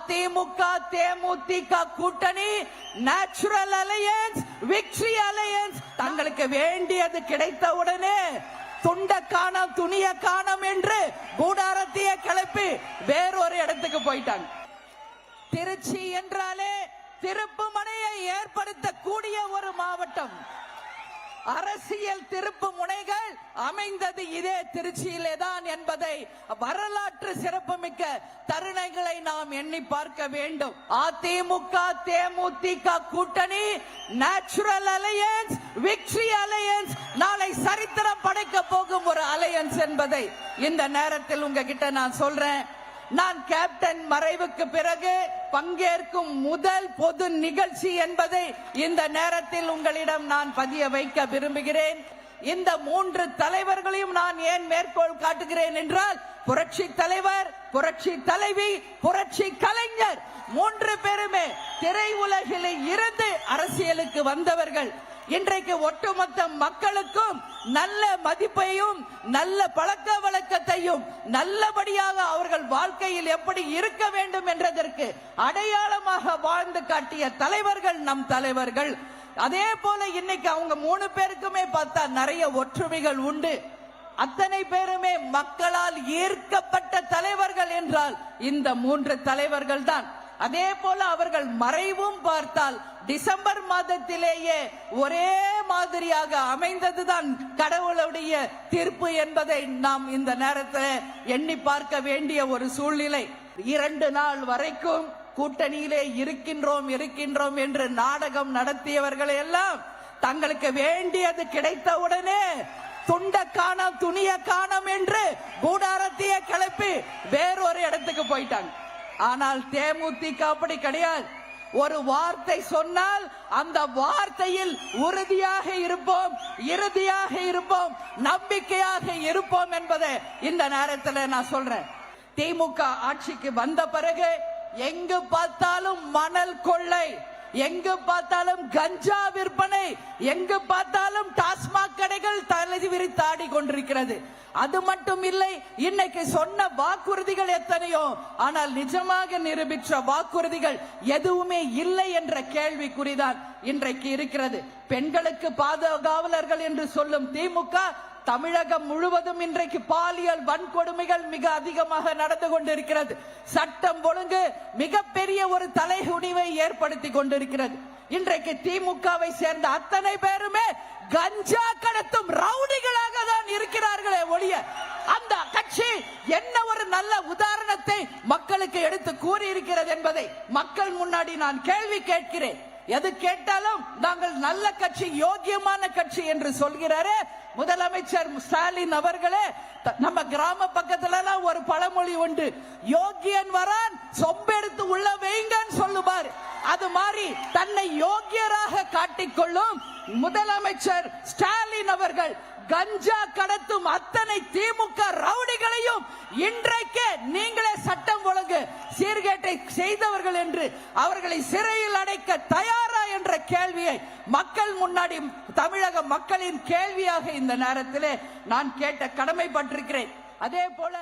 அதிமுக தேமுதிக கூட்டணி natural alliance victory alliance தங்களுக்கு வேண்டியது கிடைத்தவுடனே துண்ட காணம் துணிய காணம் என்று கூடாரத்தையே கிளப்பி வேறொரு இடத்துக்கு போயிட்டாங்க. திருச்சி என்றாலே திருப்பு முனையை ஏற்படுத்தக்கூடிய ஒரு மாவட்டம். அரசியல் திருப்பு முனைகள் அமைந்தது இதே திருச்சியிலே தான் என்பதை வரலாற்று சிறப்புமிக்க தருணங்களை நாம் எண்ணி பார்க்க வேண்டும். அதிமுக தேமுதிக கூட்டணி நேச்சுரல் அலையன்ஸ் விக்டரி அலையன்ஸ் நாளை சரித்திரம் படைக்க போகும் ஒரு அலையன்ஸ் என்பதை இந்த நேரத்தில் உங்ககிட்ட நான் சொல்றேன். நான் கேப்டன் மறைவுக்கு பிறகு பங்கேற்கும் முதல் பொது நிகழ்ச்சி என்பதை இந்த நேரத்தில் உங்களிடம் நான் பதிய வைக்க விரும்புகிறேன். இந்த மூன்று தலைவர்களையும் நான் ஏன் மேற்கோள் காட்டுகிறேன் என்றால் புரட்சி தலைவர் புரட்சி தலைவி புரட்சி கலைஞர் மூன்று பேருமே திரையுலகில் இருந்து அரசியலுக்கு வந்தவர்கள். இன்றைக்கு ஒட்டுமொத்த மக்களுக்கும் நல்ல மதிப்பையும் நல்ல பழக்க வழக்கத்தையும் நல்லபடியாக அவர்கள் வாழ்க்கையில் எப்படி இருக்க வேண்டும் என்றதற்கு அடையாளமாக வாழ்ந்து காட்டிய தலைவர்கள் நம் தலைவர்கள். அதே போல இன்னைக்கு அவங்க மூணு பேருக்குமே பார்த்தா நிறைய ஒற்றுமைகள் உண்டு. அத்தனை பேருமே மக்களால் ஈர்க்கப்பட்ட தலைவர்கள் என்றால் இந்த மூன்று தலைவர்கள் தான். அதே போல அவர்கள் மறைவும் பார்த்தால் டிசம்பர் மாதத்திலேயே ஒரே மாதிரியாக அமைந்ததுதான் கடவுளுடைய தீர்ப்பு என்பதை நாம் இந்த நேரத்தில் எண்ணி பார்க்க வேண்டிய ஒரு சூழ்நிலை. இரண்டு நாள் வரைக்கும் கூட்டணியிலே இருக்கின்றோம் இருக்கின்றோம் என்று நாடகம் நடத்தியவர்கள் எல்லாம் தங்களுக்கு வேண்டியது கிடைத்தவுடனே துண்ட காணம் துணிய காணம் என்று கூடாரத்தையே கிளப்பி வேறொரு இடத்துக்கு போயிட்டாங்க. ஆனால் தேமுதிக அப்படி கிடையாது. ஒரு வார்த்தை சொன்னால் அந்த வார்த்தையில் உறுதியாக இருப்போம் இறுதியாக இருப்போம் நம்பிக்கையாக இருப்போம் என்பதை இந்த நேரத்தில் நான் சொல்றேன். திமுக ஆட்சிக்கு வந்த பிறகு எங்கு பார்த்தாலும் மணல் கொள்ளை எங்கு பார்த்தாலும் கஞ்சா விற்பனை எங்கு பார்த்தாலும் டாஸ்மாக் கடைகள் தலை விரித்தாடி கொண்டிருக்கிறது அது மட்டும் இல்லை இன்னைக்கு சொன்ன வாக்குறுதிகள் எத்தனையோ? ஆனால் நிஜமாக நிரூபித்த வாக்குறுதிகள் எதுவுமே இல்லை என்ற கேள்விக்குறிதான் இன்றைக்கு இருக்கிறது. பெண்களுக்கு பாதுகாவலர்கள் என்று சொல்லும் திமுக தமிழகம் முழுவதும் இன்றைக்கு பாலியல் வன்கொடுமைகள் மிக அதிகமாக நடந்து கொண்டிருக்கிறது. சட்டம் ஒழுங்கு மிகப்பெரிய ஒரு தலைகுனிவை ஏற்படுத்தி கொண்டிருக்கிறது. இன்றைக்கு திமுகவை சேர்ந்த அத்தனை பேருமே கஞ்சா கடத்தும் என்ன ஒரு நல்ல உதாரணத்தை மக்களுக்கு எடுத்து கூறி இருக்கிறது என்பதை மக்கள் முன்னாடி நான் கேள்வி கேட்கிறேன். எது கேட்டாலும் நாங்கள் நல்ல கட்சி யோக்கியமான கட்சி என்று சொல்கிறாரு. முதலமைச்சர் ஸ்டாலின் அவர்களே நம்ம கிராம பக்கத்துல ஒரு பழமொழி உண்டு. யோகியன் வரான் சொம்பெடுத்து உள்ள வைங்கன்னு சொல்லுவார். அது மாதிரி தன்னை யோக்கியராக காட்டிக்கொள்ளும் முதலமைச்சர் ஸ்டாலின் அவர்கள் கஞ்சா கடத்தும் அத்தனை திமுக ரவுடி இன்றைக்கு நீங்களே சட்டம் ஒழுங்கு சீர்கேட்டை செய்தவர்கள் என்று அவர்களை சிறையில் அடைக்க தயாரா என்ற கேள்வியை மக்கள் முன்னாடி தமிழக மக்களின் கேள்வியாக இந்த நேரத்திலே நான் கேட்ட கடமைப்பட்டிருக்கிறேன். அதே போல